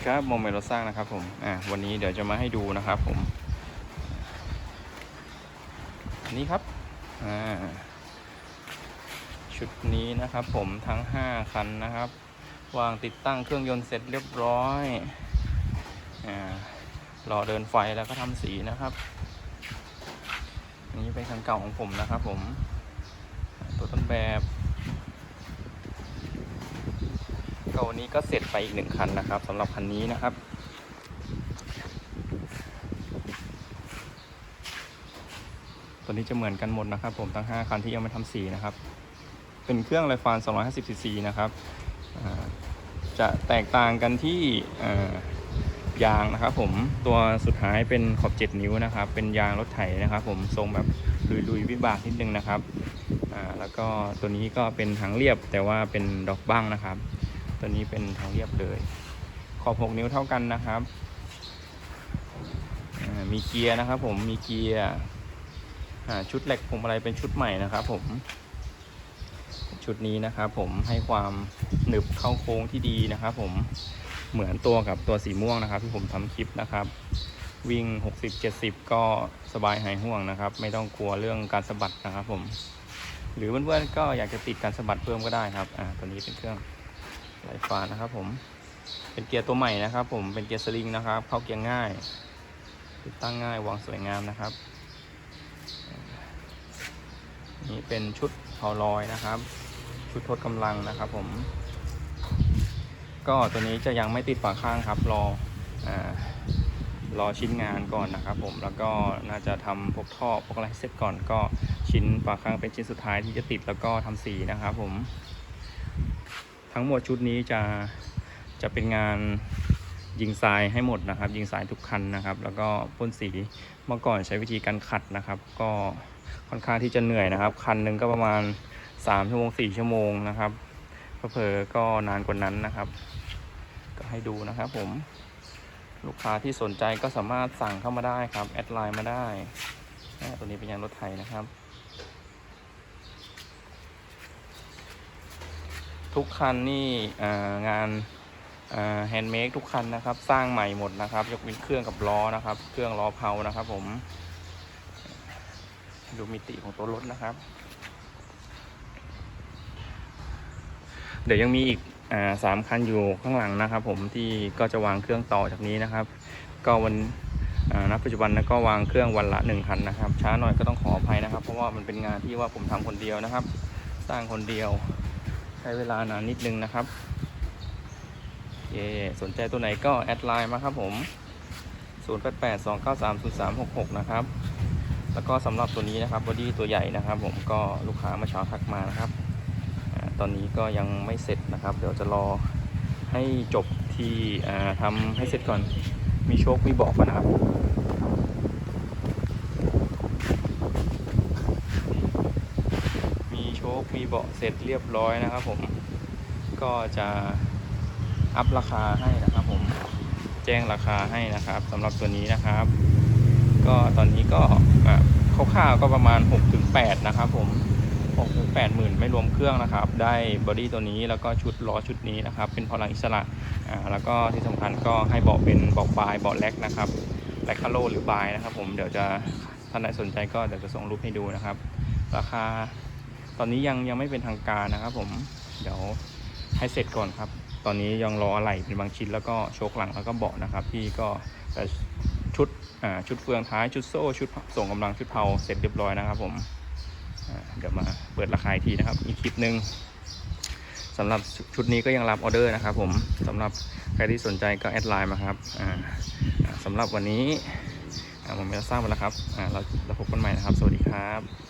ดีครับโมเมนต์รถสร้างนะครับผมอ่าวันนี้เดี๋ยวจะมาให้ดูนะครับผมอันนี้ครับอ่าชุดนี้นะครับผมทั้ง 5 คันนะครับ วางติดตั้งเครื่องยนต์เสร็จเรียบร้อยอ่ารอเดินไฟแล้วก็ทำสีนะครับอันนี้เป็นคันเก่าของผมนะครับผมตัวต้นแบบ ก็วั นี้ก็เสร็จไปอีกหนึ่งคันนะครับสำหรับคันนี้นะครับ ตัวนี้จะเหมือนกันหมดนะครับ ผมทั้ง 5 คันที่ยังไม่ทำสีนะครับ เป็นเครื่องไรฟาน 250ซีซีนะครับจะแตกต่างกันที่ยางนะครับผมตัวสุดท้ายเป็นขอบ 7 นิ้วนะครับ เป็นยางรถไถนะครับ ผมทรงแบบลุยๆวิบากนิดนึงนะครับแล้วก็ตัวนี้ก็เป็นหางเรียบแต่ว่าเป็นดอกบ้างนะครับ ตัวนี้เป็นทางเรียบเลย ขอบ 6 นิ้วเท่ากันนะครับมีเกียร์นะครับผมมีเกียร์ชุดเหล็กพวงมาลัยเป็นชุดใหม่นะครับผม ชุดนี้นะครับผมให้ความหนึบเข้าโค้งที่ดีนะครับผมเหมือนตัวกับตัวสีม่วงนะครับ ที่ผมทำคลิปนะครับ วิ่ง 60-70 ก็สบายหายห่วงนะครับ ไม่ต้องกลัวเรื่องการสะบัดนะครับผม หรือเพื่อนๆก็อยากจะติดการสะบัดเพิ่มก็ได้ครับอ่าตัวนี้เป็นเครื่อง ไหลฟ้านะครับผมเป็นเกียร์ตัวใหม่นะครับ ผมเป็นเกียร์สลิงนะครับ เข้าเกียร์ง่าย ติดตั้งง่ายวางสวยงามนะครับ นี่เป็นชุดเผาลอยนะครับ ชุดทดกำลังนะครับ ผม ก็ตัวนี้จะยังไม่ติดฝาข้างครับรออรอชิ้นงานก่อนนะครับ ผมแล้วก็น่าจะทำพวกท่อพวกอะไรเสร็จก่อนก็ชิ้นฝาข้างเป็นชิ้นสุดท้ายที่จะติดแล้วก็ทำสีนะครับ ผม ทั้งหมดชุดนี้จะจะเป็นงานยิงทรายให้หมดนะครับ ยิงทรายทุกคันนะครับ แล้วก็พ่นสีเมื่อก่อนใช้วิธีการขัดนะครับ ก็ค่อนข้างที่จะเหนื่อยนะครับ คันหนึ่งก็ประมาณ 3 ชั่วโมง 4 ชั่วโมงนะครับเผลอก็นานกว่านั้นนะครับ ก็ให้ดูนะครับผม ลูกค้าที่สนใจก็สามารถสั่งเข้ามาได้ครับ แอดไลน์มาได้ ตัวนี้เป็นยางรถไถนะครับ ทุกคันนี่งานแฮนด์เมดทุกคันนะครับ สร้างใหม่หมดนะครับ ยกเว้นเครื่องกับล้อนะครับ เครื่องล้อเพานะครับ ผม ดูมิติของตัวรถนะครับ เดี๋ยวยังมีอีกสามคันอยู่ข้างหลังนะครับ ผมที่ก็จะวางเครื่องต่อจากนี้นะครับ ก็วันอ่าณปัจจุบันนะก็วางเครื่องวันละหนึ่งคันนะครับ ช้าหน่อยก็ต้องขออภัยนะครับ เพราะว่ามันเป็นงานที่ว่าผมทำคนเดียวนะครับ สร้างคนเดียว ใช้เวลานานนิดนึงนะครับเย่สนใจตัวไหนก็แอดไลน์มาครับผม 0882930366 นะครับ แล้วก็สำหรับตัวนี้นะครับบอดี้ตัวใหญ่นะครับ ผมก็ลูกค้ามื่อเช้าทักมานะครับอตอนนี้ก็ยังไม่เสร็จนะครับ เดี๋ยวจะรอให้จบที่ทำให้เสร็จก่อนมีโชคมีบอกก่อนนะครับ มีเบาะเสร็จเรียบร้อยนะครับผม ก็จะอัพราคาให้นะครับผม แจ้งราคาให้นะครับสำหรับตัวนี้นะครับ ก็ตอนนี้ก็คร่าวๆก็ประมาณ 6-8ถึง8นะครับผม6ถึง8หมื่นไม่รวมเครื่องนะครับ ได้บอดี้ตัวนี้แล้วก็ชุดล้อชุดนี้นะครับ เป็นพลังอิสระอ่าแล้วก็ที่สำคัญก็ให้เบาะเป็นเบาะบายเบาะแลกนะครับแลกคาโลหรือบายนะครับผมเดี๋ยวจะท่านใดสนใจก็เดี๋ยวจะส่งรูปให้ดูนะครับ ราคา ตอนนี้ยังยังไม่เป็นทางการนะครับผมเดี๋ยวให้เสร็จก่อนครับ ตอนนี้ยังรออะไหล่เป็นบางชิ้นแล้วก็โชคหลังแล้วก็เบาะนะครับ ที่ก็จะชุดอ่าชุดเฟืองท้ายชุดโซ่ชุดส่งกำลังชุดเผาเสร็จเรียบร้อยนะครับ ผมเดี๋ยวมาเปิดราคาทีนะครับ อีกคลิปหนึ่งสำหรับชุดนี้ก็ยังรับออเดอร์นะครับ ผมสำหรับใครที่สนใจก็แอดไลน์มาครับอ่าอ่าสำหรับวันนี้ผมจะสร้างไปแล้วครับอ่าเราพบกันใหม่นะครับ สวัสดีครับ